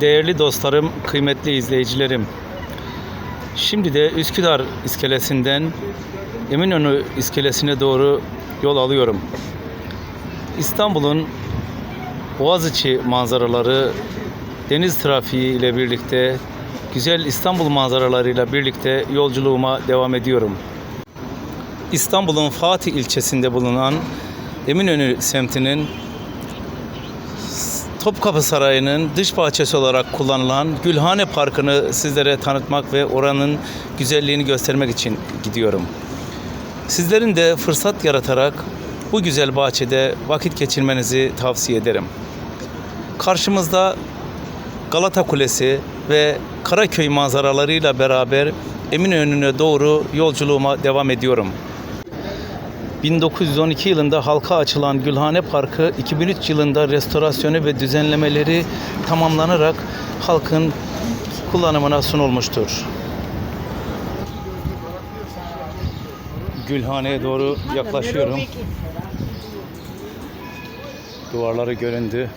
Değerli dostlarım, kıymetli izleyicilerim. Şimdi de Üsküdar iskelesinden Eminönü iskelesine doğru yol alıyorum. İstanbul'un Boğaziçi manzaraları, deniz trafiği ile birlikte güzel İstanbul manzaralarıyla birlikte yolculuğuma devam ediyorum. İstanbul'un Fatih ilçesinde bulunan Eminönü semtinin Topkapı Sarayı'nın dış bahçesi olarak kullanılan Gülhane Parkı'nı sizlere tanıtmak ve oranın güzelliğini göstermek için gidiyorum. Sizlerin de fırsat yaratarak bu güzel bahçede vakit geçirmenizi tavsiye ederim. Karşımızda Galata Kulesi ve Karaköy manzaralarıyla beraber Eminönü'ne doğru yolculuğuma devam ediyorum. 1912 yılında halka açılan Gülhane Parkı 2003 yılında restorasyonu ve düzenlemeleri tamamlanarak halkın kullanımına sunulmuştur. Gülhane'ye doğru yaklaşıyorum. Duvarları göründü.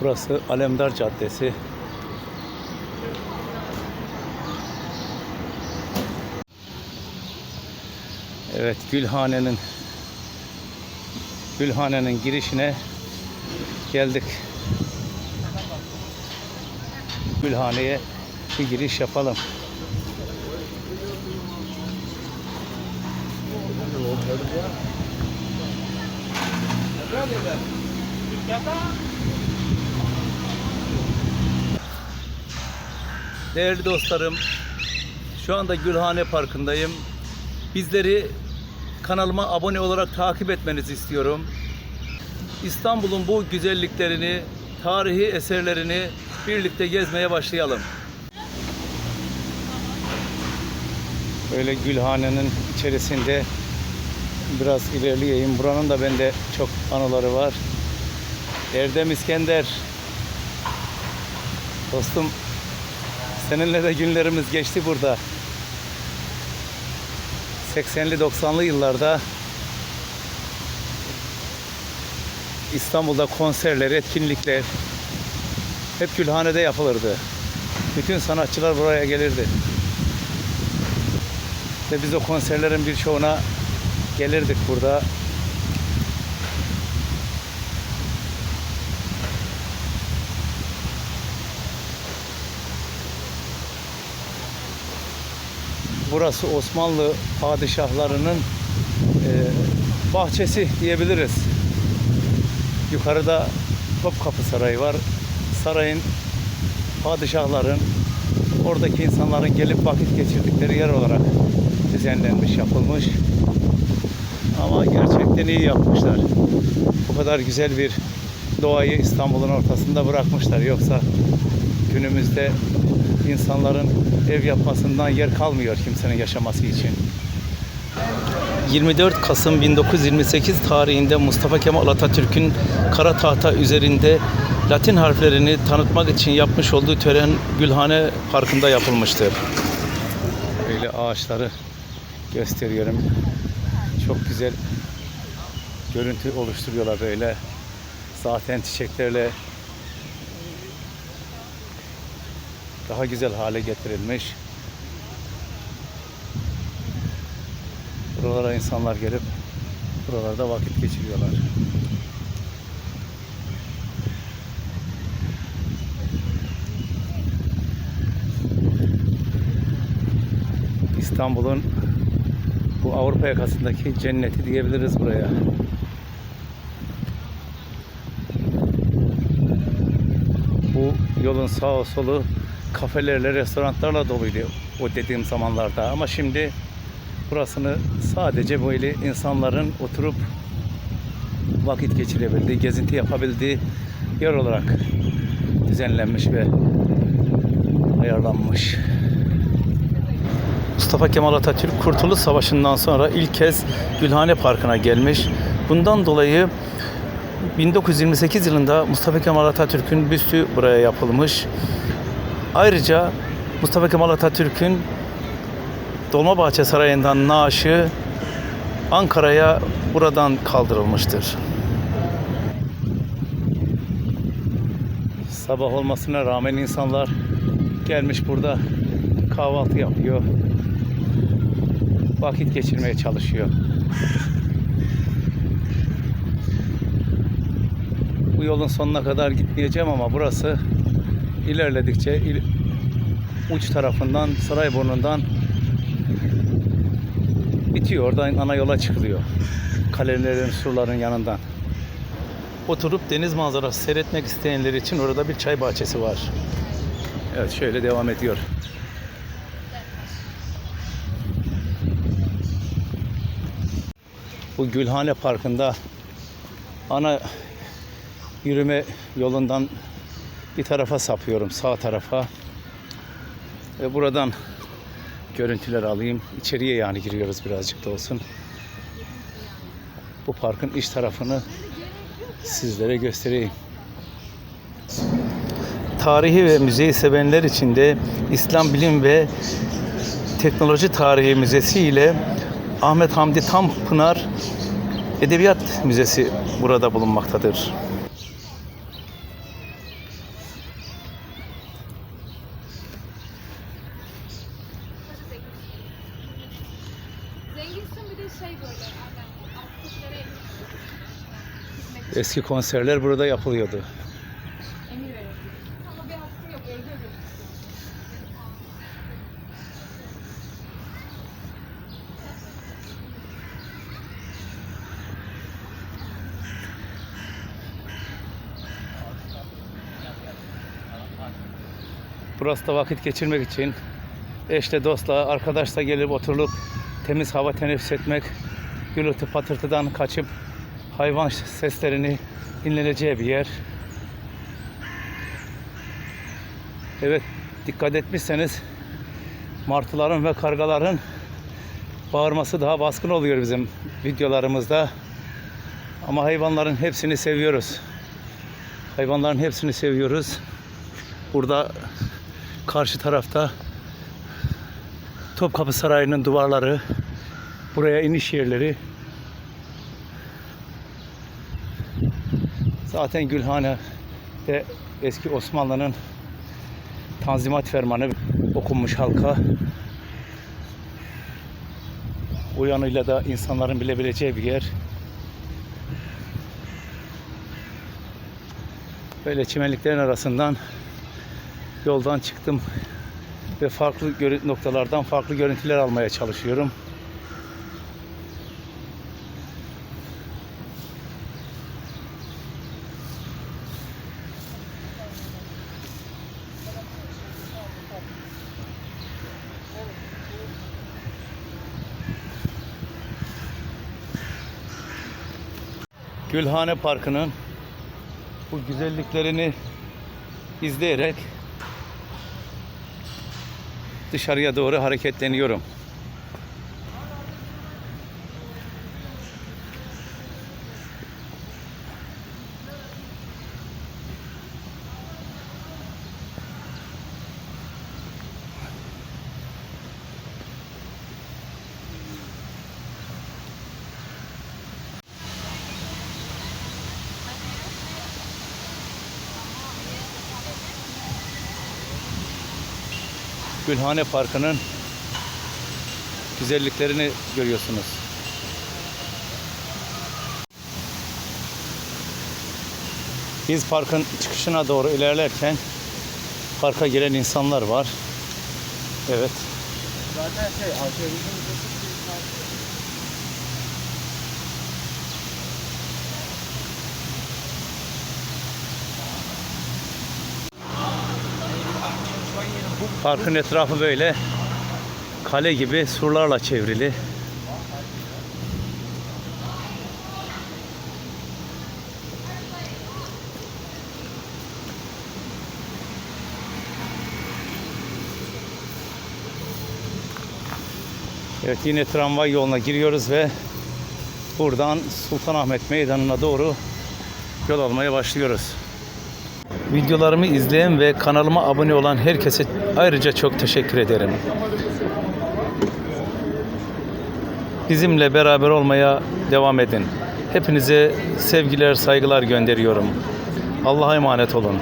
Burası Alemdar Caddesi. Evet Gülhane'nin Gülhane'nin girişine geldik. Gülhane'ye bir giriş yapalım. Değerli dostlarım, şu anda Gülhane Parkı'ndayım. Bizleri kanalıma abone olarak takip etmenizi istiyorum. İstanbul'un bu güzelliklerini, tarihi eserlerini birlikte gezmeye başlayalım. Böyle Gülhane'nin içerisinde biraz ilerleyeyim. Buranın da bende çok anıları var. Erdem İskender. Dostum seninle de günlerimiz geçti burada. 80'li 90'lı yıllarda İstanbul'da konserler, etkinlikler hep Gülhane'de yapılırdı. Bütün sanatçılar buraya gelirdi. Ve biz o konserlerin birçoğuna gelirdik burada. Burası Osmanlı padişahlarının e, bahçesi diyebiliriz. Yukarıda Topkapı Sarayı var. Sarayın padişahların oradaki insanların gelip vakit geçirdikleri yer olarak düzenlenmiş, yapılmış. Ama gerçekten iyi yapmışlar. Bu kadar güzel bir doğayı İstanbul'un ortasında bırakmışlar. Yoksa günümüzde insanların ev yapmasından yer kalmıyor kimsenin yaşaması için. 24 Kasım 1928 tarihinde Mustafa Kemal Atatürk'ün kara tahta üzerinde Latin harflerini tanıtmak için yapmış olduğu tören Gülhane Parkı'nda yapılmıştır. Böyle ağaçları gösteriyorum. Çok güzel görüntü oluşturuyorlar böyle. Zaten çiçeklerle daha güzel hale getirilmiş. Buralara insanlar gelip buralarda vakit geçiriyorlar. İstanbul'un bu Avrupa yakasındaki cenneti diyebiliriz buraya. Bu yolun sağı solu kafelerle, restoranlarla doluydu o dediğim zamanlarda. Ama şimdi burasını sadece böyle insanların oturup vakit geçirebildiği, gezinti yapabildiği yer olarak düzenlenmiş ve ayarlanmış. Mustafa Kemal Atatürk Kurtuluş Savaşı'ndan sonra ilk kez Gülhane Parkı'na gelmiş. Bundan dolayı 1928 yılında Mustafa Kemal Atatürk'ün büstü buraya yapılmış. Ayrıca Mustafa Kemal Atatürk'ün Dolmabahçe Sarayı'ndan naaşı Ankara'ya buradan kaldırılmıştır. Sabah olmasına rağmen insanlar gelmiş burada kahvaltı yapıyor. Vakit geçirmeye çalışıyor. Bu yolun sonuna kadar gitmeyeceğim ama burası ilerledikçe il- uç tarafından Sarayburnu'ndan bitiyor. Oradan ana yola çıkılıyor. Kalelerin, surların yanından. Oturup deniz manzarası seyretmek isteyenler için orada bir çay bahçesi var. Evet şöyle devam ediyor. Bu Gülhane Parkı'nda ana yürüme yolundan bir tarafa sapıyorum sağ tarafa. Ve buradan görüntüler alayım. İçeriye yani giriyoruz birazcık da olsun. Bu parkın iç tarafını sizlere göstereyim. Tarihi ve müzeyi sevenler için de İslam Bilim ve Teknoloji Tarihi Müzesi ile Ahmet Hamdi Tanpınar Edebiyat Müzesi burada bulunmaktadır. Şey böyle aynen aktiflere hizmet Eski konserler burada yapılıyordu. emir veriyor. Ama bir hakkı yok öldü öldü. Burası da vakit geçirmek için eşle dostla arkadaşla gelip oturulup temiz hava teneffüs etmek, gürültü patırtıdan kaçıp hayvan seslerini dinleneceği bir yer. Evet dikkat etmişseniz martıların ve kargaların bağırması daha baskın oluyor bizim videolarımızda. Ama hayvanların hepsini seviyoruz. Hayvanların hepsini seviyoruz. Burada karşı tarafta Topkapı Sarayı'nın duvarları, buraya iniş yerleri. Zaten Gülhane'de eski Osmanlı'nın Tanzimat Fermanı okunmuş halka. O da insanların bilebileceği bir yer. Böyle çimenliklerin arasından yoldan çıktım ve farklı noktalardan farklı görüntüler almaya çalışıyorum. Gülhane Parkı'nın bu güzelliklerini izleyerek dışarıya doğru hareketleniyorum. Gülhane Parkı'nın güzelliklerini görüyorsunuz. Biz parkın çıkışına doğru ilerlerken parka gelen insanlar var. Evet. Zaten şey arkeolojinin Parkın etrafı böyle kale gibi surlarla çevrili. Evet yine tramvay yoluna giriyoruz ve buradan Sultanahmet Meydanı'na doğru yol almaya başlıyoruz. Videolarımı izleyen ve kanalıma abone olan herkese ayrıca çok teşekkür ederim. Bizimle beraber olmaya devam edin. Hepinize sevgiler, saygılar gönderiyorum. Allah'a emanet olun.